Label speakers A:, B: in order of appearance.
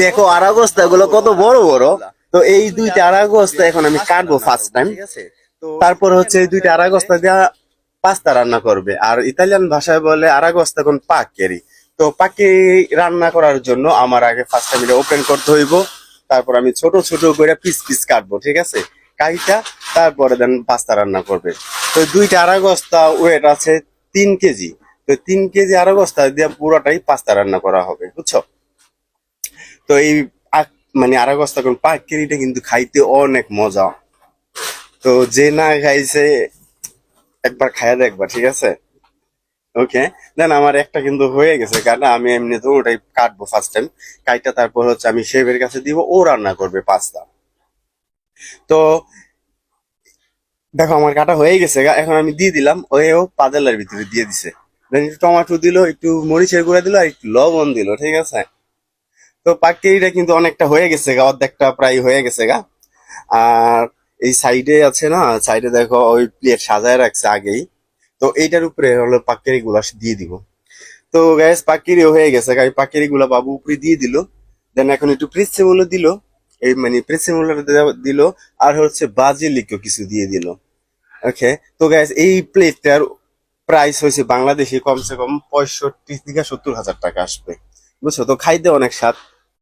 A: দেখো আরাগোস্তা গুলো কত বড় বড়। তো এই দুইটা আরাগোস্তা এখন আমি কাটবো ফার্স্ট টাইম তারপর হচ্ছে এই দুইটা আরাগোস্তা দিয়া পাস্তা রান্না করবে। আর ইতালিয়ান ভাষায় বলে আরাগোস্তা কোন পাকেরি তো পাকি রান্না করার জন্য আমার আগে ফার্স্ট টাইম এটা ওপেন করতে হইব। তারপর আমি ছোট ছোট করে পিস পিস কাটবো ঠিক আছে? কাইটা তারপরে দেন পাস্তা রান্না করবে। তো দুইটা আরাগোস্তা ওয়েট আছে তিন কেজি। তো তিন কেজি আরাগোস্তা দিয়ে পুরোটাই পাস্তা রান্না করা হবে বুঝছ? তো এই মানে আরাগস্তা কোন পাকিরিটা কিন্তু খাইতে অনেক মজা। তো যে না খাইছে, একবার খাইয়া দেখবা ঠিক আছে? ওকে দেন আমার একটা কিন্তু হয়ে গেছে, কারণ আমি এমনি তো ওটাই কাটবো ফার্স্ট টাইম কাইটা তারপর হচ্ছে আমি শেফের কাছে দিব, ও রান্না করবে পাস্তা। তো দেখো আমার কাটা হয়ে গেছে এখন আমি দিয়ে দিলাম ওও পাজেলার ভিতরে দিয়ে দিছে। দেন একটু টমেটো দিল, একটু মরিচের গুঁড়া দিল, আর একটু লবণ দিল, ঠিক আছে? তো পাকিরিটা কিন্তু অনেকটা হয়ে গেছে গা, অর্ধেকটা প্রায় হয়ে গেছে গা। আর এই সাইডে আছে না, সাইডে দেখো ওই প্লেট সাজায় রাখছে আগেই। তো এইটার উপরে হলো পাকিরি গুলা দিয়ে দিব। তো গ্যাস পাকিরি হয়ে গেছে গাই পাকিরি গুলা বাবু উপরে দিয়ে দিল। দেন এখন একটু প্রেসিমুলো দিল। এই মানে প্রেসিমুলো দিল। আর হচ্ছে বাজিলিকও কিছু দিয়ে দিল। ওকে তো গ্যাস এই প্লেটটার প্রাইস হয়েছে বাংলাদেশে কমসে কম পঁয়ষট্টি থেকে সত্তর হাজার টাকা আসবে। বুঝছ? তো খাইতে অনেক স্বাদ।